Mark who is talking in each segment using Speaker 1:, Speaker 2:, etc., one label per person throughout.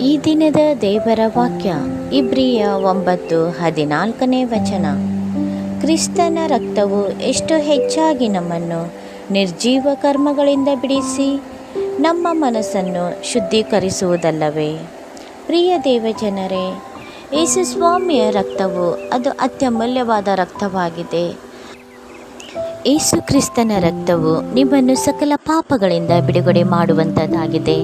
Speaker 1: ಈ ದಿನದ ದೇವರ ವಾಕ್ಯ, ಇಬ್ರಿಯ ಒಂಬತ್ತು ಹದಿನಾಲ್ಕನೇ ವಚನ. ಕ್ರಿಸ್ತನ ರಕ್ತವು ಎಷ್ಟು ಹೆಚ್ಚಾಗಿ ನಮ್ಮನ್ನು ನಿರ್ಜೀವ ಕರ್ಮಗಳಿಂದ ಬಿಡಿಸಿ ನಮ್ಮ ಮನಸ್ಸನ್ನು ಶುದ್ಧೀಕರಿಸುವುದಲ್ಲವೇ? ಪ್ರಿಯ ದೇವಜನರೇ, ಯೇಸು ಸ್ವಾಮಿಯ ರಕ್ತವು ಅದು ಅತ್ಯಮೂಲ್ಯವಾದ ರಕ್ತವಾಗಿದೆ. ಯೇಸು ಕ್ರಿಸ್ತನ ರಕ್ತವು ನಿಮ್ಮನ್ನು ಸಕಲ ಪಾಪಗಳಿಂದ ಬಿಡುಗಡೆ ಮಾಡುವಂಥದ್ದಾಗಿದೆ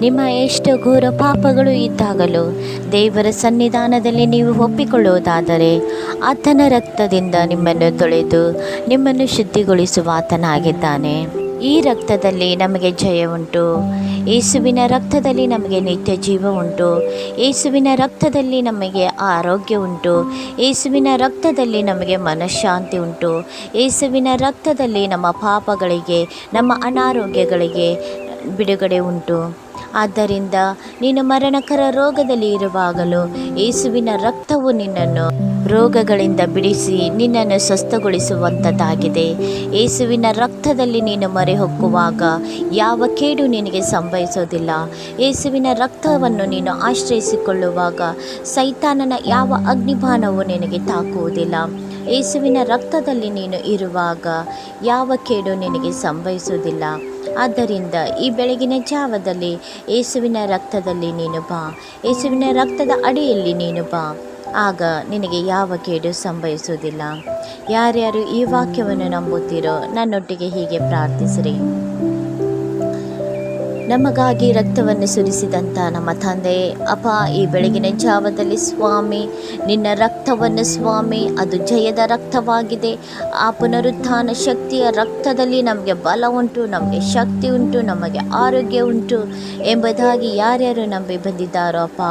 Speaker 1: ನಿಮ್ಮ ಎಷ್ಟು ಘೋರ ಪಾಪಗಳು ಇದ್ದಾಗಲೂ ದೇವರ ಸನ್ನಿಧಾನದಲ್ಲಿ ನೀವು ಒಪ್ಪಿಕೊಳ್ಳುವುದಾದರೆ ಆತನ ರಕ್ತದಿಂದ ನಿಮ್ಮನ್ನು ತೊಳೆದು ನಿಮ್ಮನ್ನು ಶುದ್ಧಿಗೊಳಿಸುವ ಆತನಾಗಿದ್ದಾನೆ ಈ ರಕ್ತದಲ್ಲಿ ನಮಗೆ ಜಯ ಉಂಟು. ಯೇಸುವಿನ ರಕ್ತದಲ್ಲಿ ನಮಗೆ ನಿತ್ಯ ಜೀವ ಉಂಟು. ಯೇಸುವಿನ ರಕ್ತದಲ್ಲಿ ನಮಗೆ ಆರೋಗ್ಯ ಉಂಟು. ಯೇಸುವಿನ ರಕ್ತದಲ್ಲಿ ನಮಗೆ ಮನಃಶಾಂತಿ ಉಂಟು. ಯೇಸುವಿನ ರಕ್ತದಲ್ಲಿ ನಮ್ಮ ಪಾಪಗಳಿಗೆ, ನಮ್ಮ ಅನಾರೋಗ್ಯಗಳಿಗೆ ಬಿಡುಗಡೆ ಉಂಟು. ಆದ್ದರಿಂದ ನೀನು ಮರಣಕರ ರೋಗದಲ್ಲಿ ಇರುವಾಗಲೂ ಯೇಸುವಿನ ರಕ್ತವು ನಿನ್ನನ್ನು ರೋಗಗಳಿಂದ ಬಿಡಿಸಿ ನಿನ್ನನ್ನು ಸ್ವಸ್ಥಗೊಳಿಸುವಂಥದ್ದಾಗಿದೆ ಯೇಸುವಿನ ರಕ್ತದಲ್ಲಿ ನೀನು ಮೊರೆ ಹೊಕ್ಕುವಾಗ ಯಾವ ಕೇಡು ನಿನಗೆ ಸಂಭವಿಸೋದಿಲ್ಲ. ಯೇಸುವಿನ ರಕ್ತವನ್ನು ನೀನು ಆಶ್ರಯಿಸಿಕೊಳ್ಳುವಾಗ ಸೈತಾನನ ಯಾವ ಅಗ್ನಿಬಾನವು ನಿನಗೆ ತಾಕುವುದಿಲ್ಲ. ಯೇಸುವಿನ ರಕ್ತದಲ್ಲಿ ನೀನು ಇರುವಾಗ ಯಾವ ಕೇಡು ನಿನಗೆ ಸಂಭವಿಸುವುದಿಲ್ಲ. ಆದ್ದರಿಂದ ಈ ಬೆಳಗಿನ ಜಾವದಲ್ಲಿ ಯೇಸುವಿನ ರಕ್ತದಲ್ಲಿ ನೀನು ಬಾ. ಯೇಸುವಿನ ರಕ್ತದ ಅಡಿಯಲ್ಲಿ ನೀನು ಬಾ. ಆಗ ನಿನಗೆ ಯಾವ ಕೇಡು ಸಂಭವಿಸುವುದಿಲ್ಲ. ಯಾರ್ಯಾರು ಈ ವಾಕ್ಯವನ್ನು ನಂಬುತ್ತೀರೋ ನನ್ನೊಟ್ಟಿಗೆ ಹೀಗೆ ಪ್ರಾರ್ಥಿಸಿರಿ. ನಮಗಾಗಿ ರಕ್ತವನ್ನು ಸುರಿಸಿದಂಥ ನಮ್ಮ ತಂದೆ ಅಪ ಈ ಬೆಳಗಿನ ಜಾವದಲ್ಲಿ ಸ್ವಾಮಿ, ನಿನ್ನ ರಕ್ತವನ್ನು ಸ್ವಾಮಿ, ಅದು ಜಯದ ರಕ್ತವಾಗಿದೆ. ಆ ಪುನರುತ್ಥಾನ ಶಕ್ತಿಯ ರಕ್ತದಲ್ಲಿ ನಮಗೆ ಬಲ ಉಂಟು, ನಮಗೆ ಶಕ್ತಿ ಉಂಟು, ನಮಗೆ ಆರೋಗ್ಯ ಉಂಟು ಎಂಬುದಾಗಿ ಯಾರ್ಯಾರು ನಂಬಿ ಬಂದಿದ್ದಾರೋ ಅಪ್ಪ,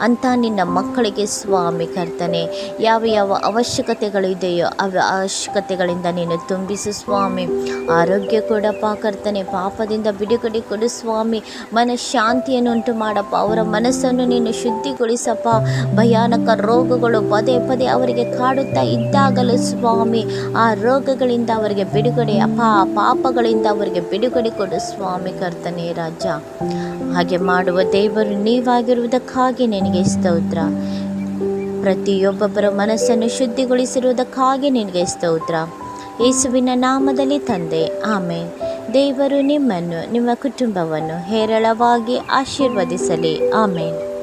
Speaker 1: ಅಂತ ನಿನ್ನ ಮಕ್ಕಳಿಗೆ ಸ್ವಾಮಿ ಕರ್ತನೆ. ಯಾವ ಯಾವ ಅವಶ್ಯಕತೆಗಳಿದೆಯೋ ಅವ ಅವಶ್ಯಕತೆಗಳಿಂದ ನೀನು ತುಂಬಿಸು ಸ್ವಾಮಿ. ಆರೋಗ್ಯ ಕೊಡಪ್ಪ ಕರ್ತನೆ, ಪಾಪದಿಂದ ಬಿಡುಗಡೆ ಕೊಡು ಸ್ವಾಮಿ. ಮನಃಶಾಂತಿಯನ್ನು ಉಂಟು ಮಾಡಪ್ಪ ಅವರ ಮನಸ್ಸನ್ನು ನೀನು ಶುದ್ಧಿಗೊಳಿಸಪ್ಪ. ಭಯಾನಕ ರೋಗಗಳು ಪದೇ ಪದೇ ಅವರಿಗೆ ಕಾಡುತ್ತಾ ಇದ್ದಾಗಲೂ ಸ್ವಾಮಿ. ಆ ರೋಗಗಳಿಂದ ಅವರಿಗೆ ಬಿಡುಗಡೆ ಪಾಪಗಳಿಂದ ಅವರಿಗೆ ಬಿಡುಗಡೆ ಕೊಡು ಸ್ವಾಮಿ ಕರ್ತನೇ ರಾಜ. ಹಾಗೆ ಮಾಡುವ ದೇವರು ನೀವಾಗಿರುವುದಕ್ಕಾಗಿ ನಿನಗೆ ಸ್ತೋತ್ರ. ಪ್ರತಿಯೊಬ್ಬೊಬ್ಬರ ಮನಸ್ಸನ್ನು ಶುದ್ಧಿಗೊಳಿಸಿರುವುದಕ್ಕಾಗಿ ನಿನಗೆ ಸ್ತೋತ್ರ. ಯೇಸುವಿನ ನಾಮದಲ್ಲಿ ತಂದೆ. ಆಮೇಲೆ ದೇವರು ನಿಮ್ಮನ್ನು ನಿಮ್ಮ ಕುಟುಂಬವನ್ನು ಹೇರಳವಾಗಿ ಆಶೀರ್ವದಿಸಲಿ. ಆಮೇಲೆ